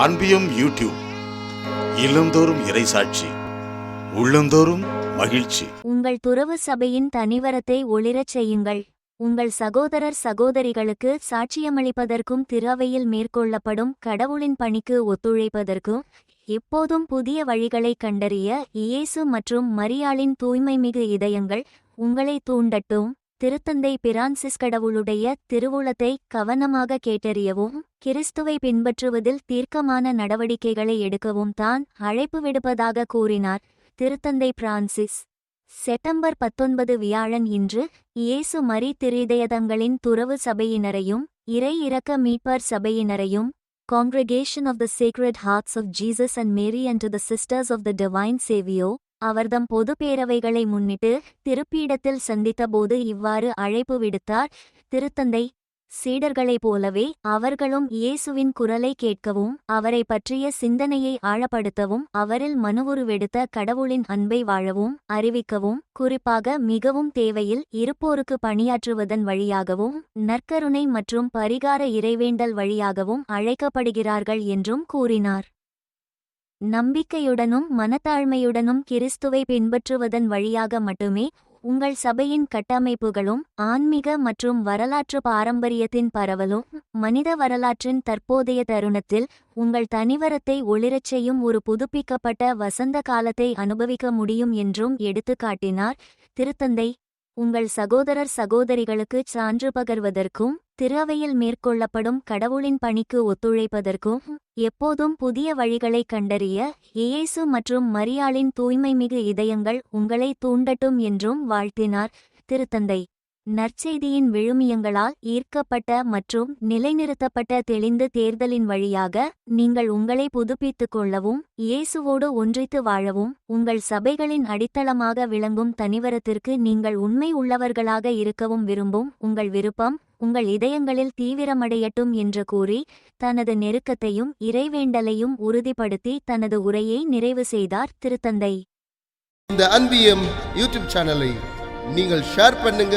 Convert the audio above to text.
அன்பியும் YouTube இல்லந்தோறும் இறைசாட்சி உள்ளந்தோறும் மகிழ்ச்சி. உங்கள் துறவு சபையின் தனிவரத்தை ஒளிரச் செய்யுங்கள். உங்கள் சகோதரர் சகோதரிகளுக்கு சாட்சியமளிப்பதற்கும் திறவையில் மேற்கொள்ளப்படும் கடவுளின் பணிக்கு ஒத்துழைப்பதற்கும் எப்போதும் புதிய வழிகளை கண்டறிய இயேசு மற்றும் மரியாளின் தூய்மைமிகு இதயங்கள் உங்களை தூண்டட்டும். திருத்தந்தை பிரான்சிஸ் கடவுளுடைய திருவுளத்தை கவனமாக கேட்டறியவும் கிறிஸ்துவை பின்பற்றுவதில் தீர்க்கமான நடவடிக்கைகளை எடுக்கவும் தான் அழைப்பு விடுப்பதாக கூறினார் திருத்தந்தை பிரான்சிஸ். செப்டம்பர் பத்தொன்பது வியாழன் இன்று இயேசு மரி திரிதயதங்களின் துறவு சபையினரையும் இறை இறக்க மீட்பர் சபையினரையும் congregation of the sacred hearts of Jesus and Mary and to sisters of the divine Saviour அவர்தம் பொது பேரவைகளை முன்னிட்டு திருப்பீடத்தில் சந்தித்தபோது இவ்வாறு அழைப்பு விடுத்தார் திருத்தந்தை சீடர்களைப் போலவே அவர்களும் இயேசுவின் குரலை கேட்கவும் அவரை பற்றிய சிந்தனையை ஆழப்படுத்தவும் அவரில் மனுவுருவெடுத்த கடவுளின் அன்பை வாழவும் அறிவிக்கவும் குறிப்பாக மிகவும் தேவையில் இருப்போருக்கு பணியாற்றுவதன் வழியாகவும் நற்கருணை மற்றும் பரிகார இறைவேண்டல் வழியாகவும் அழைக்கப்படுகிறார்கள் என்றும் கூறினார். நம்பிக்கையுடனும் மனத்தாழ்மையுடனும் கிறிஸ்துவை பின்பற்றுவதன் வழியாக மட்டுமே உங்கள் சபையின் கட்டமைப்புகளும் ஆன்மீக மற்றும் வரலாற்று பாரம்பரியத்தின் பரவலும் மனித வரலாற்றின் தற்போதைய தருணத்தில் உங்கள் தனிவரத்தை ஒளிரச் செய்யும் ஒரு புதுப்பிக்கப்பட்ட வசந்த காலத்தை அனுபவிக்க முடியும் என்றும் எடுத்துக்காட்டினார். திருத்தந்தை உங்கள் சகோதரர் சகோதரிகளுக்கு சான்று பகர்வதற்கும் திருவையில் மேற்கொள்ளப்படும் கடவுளின் பணிக்கு ஒத்துழைப்பதற்கும் எப்போதும் புதிய வழிகளை கண்டறிய இயேசு மற்றும் மரியாளின் தூய்மைமிகு இதயங்கள் உங்களை தூண்டட்டும் என்றும் வாழ்த்தினார் திருத்தந்தை. நற்செய்தியின் விழுமியங்களால் ஈர்க்கப்பட்ட மற்றும் நிலைநிறுத்தப்பட்ட தெளிந்த தேர்தலின் வழியாக நீங்கள் உங்களை புதுப்பித்துக் கொள்ளவும் இயேசுவோடு ஒன்றித்து வாழவும் உங்கள் சபைகளின் அடித்தளமாக விளங்கும் தனிவரத்திற்கு நீங்கள் உண்மை உள்ளவர்களாக இருக்கவும் விரும்பும் உங்கள் விருப்பம் உங்கள் இதயங்களில் தீவிரமடையட்டும் என்று கூறி தனது நெருக்கத்தையும் இறைவேண்டலையும் உறுதிப்படுத்தி தனது உரையை நிறைவு செய்தார் திருத்தந்தை. இந்த அன்பியம் யூடியூப் சேனலை நீங்கள் ஷேர் பண்ணுங்க